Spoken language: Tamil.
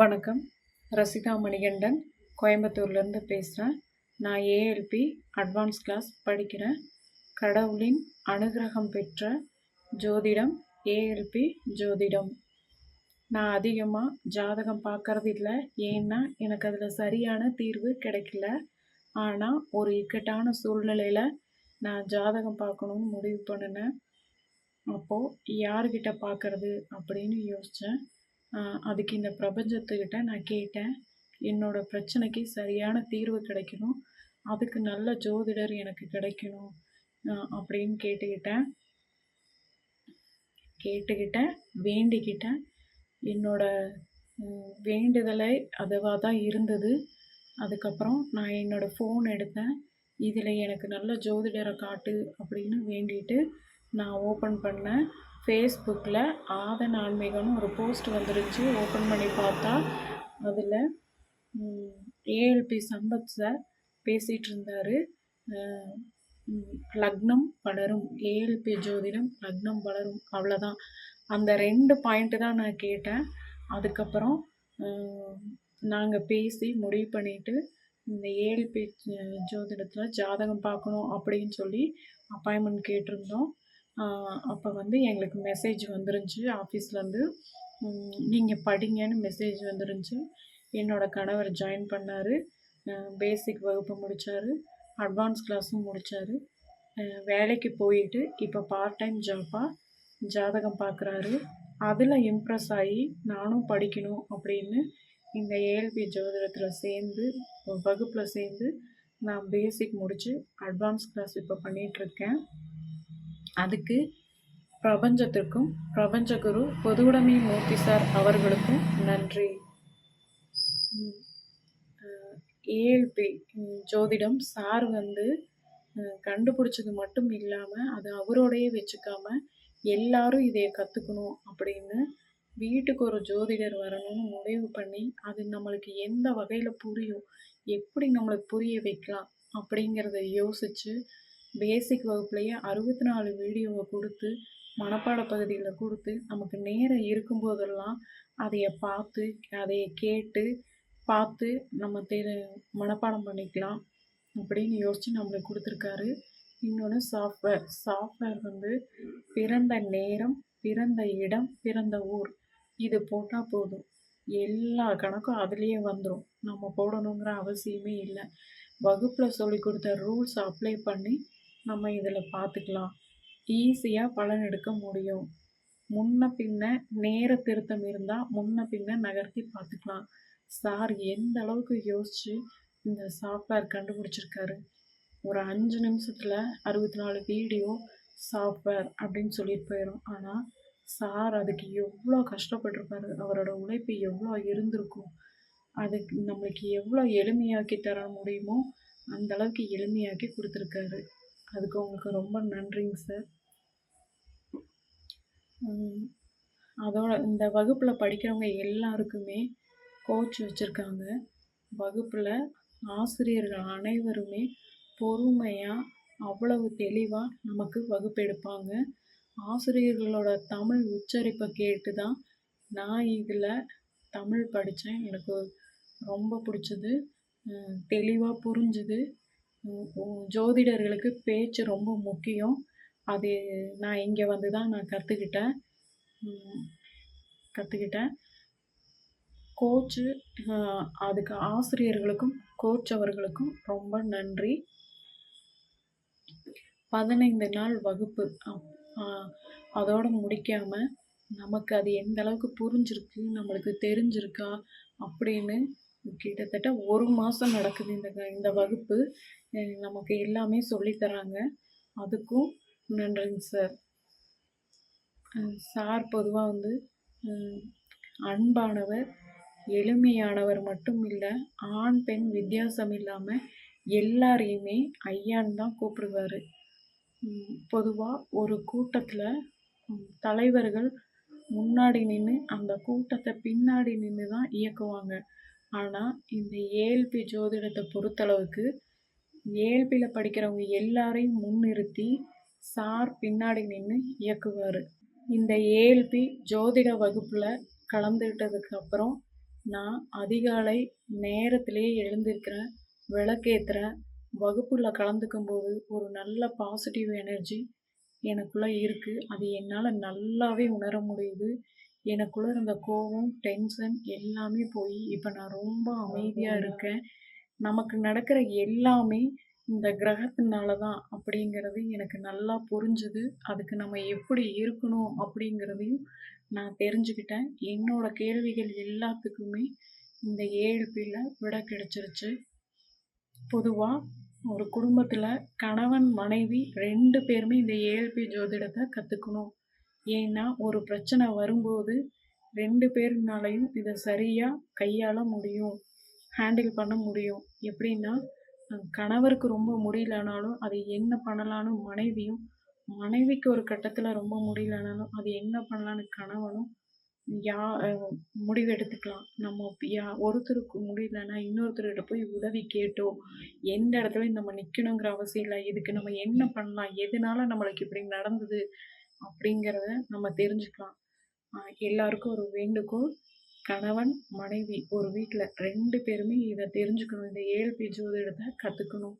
வணக்கம். ரசிதா மணிகண்டன் கோயம்புத்தூர்லேருந்து பேசுகிறேன் நான் ஏஎல்பி அட்வான்ஸ் கிளாஸ் படிக்கிறேன். கடவுளின் அனுகிரகம் பெற்ற ஜோதிடம் ஏஎல்பி ஜோதிடம். நான் அதிகமாக ஜாதகம் பார்க்கறது இல்லை. ஏன்னா எனக்கு அதில் சரியான தீர்வு கிடைக்கல. ஆனால் ஒரு இக்கட்டான சூழ்நிலையில் நான் ஜாதகம் பார்க்கணுன்னு முடிவு பண்ணினேன். அப்போது யார்கிட்ட பார்க்கறது அப்படின்னு யோசித்தேன் அதுக்கு இந்த பிரபஞ்சத்துக்கிட்ட நான் கேட்டேன். என்னோட பிரச்சனைக்கு சரியான தீர்வு கிடைக்கணும். அதுக்கு நல்ல ஜோதிடர் எனக்கு கிடைக்கணும். அப்படின்னு கேட்டுக்கிட்டேன். கேட்டுக்கிட்டேன் வேண்டிக்கிட்டேன். என்னோட வேண்டுதலை அதுவாக தான் இருந்தது. அதுக்கப்புறம் நான் என்னோடய ஃபோன் எடுத்தேன். இதில் எனக்கு நல்ல ஜோதிடரை காட்டு அப்படின்னு வேண்டிட்டு நான் ஓப்பன் பண்ணேன் ஃபேஸ்புக்கில் ஆதன் ஆன்மீகம்னு ஒரு போஸ்ட் வந்துருச்சு. ஓப்பன் பண்ணி பார்த்தா அதில் ஏஎல்பி சம்பத் சார் பேசிகிட்டு இருந்தார். லக்னம் வளரும். ஏஎல்பி ஜோதிடம் லக்னம் வளரும். அவ்வளோதான் அந்த ரெண்டு பாயிண்ட்டு தான் நான் கேட்டேன். அதுக்கப்புறம் நாங்கள் பேசி முடிவு பண்ணிவிட்டு இந்த ஏஎல்பி ஜோதிடத்தில் ஜாதகம் பார்க்கணும் அப்படின்னு சொல்லி அப்பாயின்மெண்ட் கேட்டிருந்தோம். அப்போ வந்து எங்களுக்கு மெசேஜ் வந்துருந்துச்சு ஆஃபீஸ்லேருந்து நீங்கள் படிங்கன்னு மெசேஜ் வந்துருந்துச்சு. என்னோடய கணவர் ஜாயின் பண்ணார். பேசிக் வகுப்பு முடித்தார் அட்வான்ஸ் கிளாஸும் முடித்தார் வேலைக்கு போயிட்டு இப்போ பார்ட் டைம் ஜாப்பாக ஜாதகம் பார்க்குறாரு அதில் இம்ப்ரெஸ் ஆகி நானும் படிக்கணும் அப்படின்னு இந்த ஏஎல்பி ஜோதிடத்தில் சேர்ந்து வகுப்பில் சேர்ந்து நான் பேசிக் முடித்து அட்வான்ஸ் கிளாஸ் இப்போ பண்ணிகிட்ருக்கேன் அதுக்கு பிரபஞ்சத்திற்கும் பிரபஞ்ச குரு பொதுவுடைமை மூர்த்தி சார் அவர்களுக்கும் நன்றி. ஏஎல்பி ஜோதிடம் சார் வந்து கண்டுபிடிச்சது மட்டும் இல்லாமல் அது அவரோடையே வச்சுக்காம எல்லாரும் இதை கற்றுக்கணும் அப்படின்னு வீட்டுக்கு ஒரு ஜோதிடர் வரணும்னு முடிவு பண்ணி அது நம்மளுக்கு எந்த வகையில் புரியும் எப்படி நம்மளுக்கு புரிய வைக்கலாம் அப்படிங்கிறத யோசித்து பேசிக் வகுப்புலேயே அறுபத்தி நாலு வீடியோவை கொடுத்து மனப்பாட பகுதியில் கொடுத்து நமக்கு நேரம் இருக்கும்போதெல்லாம் அதைய பார்த்து அதையை கேட்டு பார்த்து நம்ம தெ மனப்பாடம் பண்ணிக்கலாம் அப்படின்னு யோசித்து நம்மளுக்கு கொடுத்துருக்காரு. இன்னொன்று சாஃப்ட்வேர் சாஃப்ட்வேர் வந்து பிறந்த நேரம் பிறந்த இடம் பிறந்த ஊர். இது போட்டால் போதும். எல்லா கணக்கும் அதுலேயே வந்துடும் நம்ம போடணுங்கிற அவசியமே இல்லை. வகுப்பில் சொல்லி கொடுத்த ரூல்ஸ் அப்ளை பண்ணி நம்ம இதில் பார்த்துக்கலாம். ஈஸியாக பலன் எடுக்க முடியும். முன்ன பின்ன நேர திருத்தம் இருந்தால் முன்ன பின்ன நகர்த்தி பார்த்துக்கலாம். சார் எந்த அளவுக்கு யோசித்து இந்த சாஃப்ட்வேர் கண்டுபிடிச்சிருக்காரு? ஒரு அஞ்சு நிமிஷத்தில் அறுபத்தி நாலு வீடியோ சாஃப்ட்வேர் அப்படின்னு சொல்லிட்டு போயிடும் ஆனால் சார் அதுக்கு எவ்வளோ கஷ்டப்பட்டிருப்பாரு அவரோட உழைப்பு எவ்வளோ இருந்திருக்கும்? அதுக்கு நம்மளுக்கு எவ்வளோ எளிமையாக்கி தர முடியுமோ அந்த அளவுக்கு எளிமையாக்கி கொடுத்துருக்காரு. அதுக்கு உங்களுக்கு ரொம்ப நன்றிங்க சார். அதோட இந்த வகுப்பில் படிக்கிறவங்க எல்லாருக்குமே கோச் வச்சுருக்காங்க. வகுப்பில் ஆசிரியர்கள் அனைவருமே பொறுமையாக அவ்வளவு தெளிவாக நமக்கு வகுப்பு எடுப்பாங்க. ஆசிரியர்களோட தமிழ் உச்சரிப்பை கேட்டு தான் நான் இதில் தமிழ் படித்தேன் எனக்கு ரொம்ப பிடிச்சது. தெளிவாக புரிஞ்சுது. ஜோதிடர்களுக்கு பேச்சு ரொம்ப முக்கியம். அது நான் இங்கே வந்து தான் நான் கற்றுக்கிட்டேன் கற்றுக்கிட்டேன் கோச்சு அதுக்கு ஆசிரியர்களுக்கும் கோச் அவர்களுக்கும் ரொம்ப நன்றி. பதினைந்து நாள் வகுப்பு அதோடு முடிக்காமல் நமக்கு அது எந்த அளவுக்கு புரிஞ்சிருக்கு நம்மளுக்கு தெரிஞ்சிருக்கா அப்படின்னு கிட்டத்தட்ட ஒரு மாதம் நடக்குது இந்த இந்த வகுப்பு. நமக்கு எல்லாமே சொல்லித்தராங்க அதுக்கும் நன்றிங்க சார். சார் பொதுவாக வந்து அன்பானவர் எளிமையானவர் மட்டும் இல்லை ஆண் பெண் வித்தியாசம் இல்லாமல் எல்லாரையுமே ஐயான்னு தான் கூப்பிடுவார். பொதுவாக ஒரு கூட்டத்தில் தலைவர்கள் முன்னாடி நின்று அந்த கூட்டத்தை பின்னாடி நின்று தான் இயக்குவாங்க. ஆனால் இந்த ஏஎல்பி ஜோதிடத்தை பொறுத்தளவுக்கு ஏஎல்பியில் படிக்கிறவங்க எல்லாரையும் முன்னிறுத்தி சார் பின்னாடி நின்று இயக்குவார் இந்த ஏஎல்பி ஜோதிட வகுப்பில் கலந்துக்கிட்டதுக்கு அப்புறம் நான் அதிகாலை நேரத்திலேயே எழுந்திருக்கிறேன், விளக்கேத்துகிறேன் வகுப்பில் கலந்துக்கும் போது ஒரு நல்ல பாசிட்டிவ் எனர்ஜி எனக்குள்ளே இருக்குது அது என்னால் நல்லாவே உணர முடியுது. எனக்குள்ள இருந்த கோவம், டென்ஷன் எல்லாமே போயி, இப்ப நான் ரொம்ப அமைதியா இருக்கேன். நமக்கு நடக்கிற எல்லாமே இந்த கிரகத்தினால தான் அப்படிங்கிறது எனக்கு நல்லா புரிஞ்சுது. அதுக்கு நம்ம எப்படி இருக்கணும் அப்படிங்கிறதையும் நான் தெரிஞ்சுக்கிட்டேன். என்னோட கேள்விகள் எல்லாத்துக்குமே இந்த ஏஎல்பில விடை கிடைச்சிருச்சு. பொதுவா ஒரு குடும்பத்துல கணவன், மனைவி 2 பேருமே இந்த ஏஎல்பி ஜோதிடத்த கத்துக்கணும். ஏன்னா, ஒரு பிரச்சனை வரும்போது 2 பேருனாலயும் இதை சரியாக கையாள முடியும். ஹேண்டில் பண்ண முடியும். எப்படின்னா, கணவருக்கு ரொம்ப முடியலனாலும், அது என்ன பண்ணலான்னு மனைவியும், மனைவிக்கு ஒரு கட்டத்தில் ரொம்ப முடியலனாலும், அது என்ன பண்ணலான்னு கணவனும் யா முடிவெடுத்துக்கலாம் முடிவு எடுத்துக்கலாம். நம்ம யா ஒருத்தருக்கு முடியலன்னா, இன்னொருத்தர்கிட்ட போய் உதவி கேட்டோ, எந்த இடத்துலையும் நம்ம நிற்கணுங்கிற அவசியம் இல்லை இதுக்கு நம்ம என்ன பண்ணலாம்? எதனால நம்மளுக்கு இப்படி நடந்தது? அப்படிங்கிறத நம்ம தெரிஞ்சுக்கலாம். எல்லாருக்கும் ஒரு வேண்டுகோள். கணவன், மனைவி ஒரு வீட்டில் ரெண்டு பேருமே இதை தெரிஞ்சுக்கணும். இந்த ஏஎல்பி ஜோதிடத்த கற்றுக்கணும்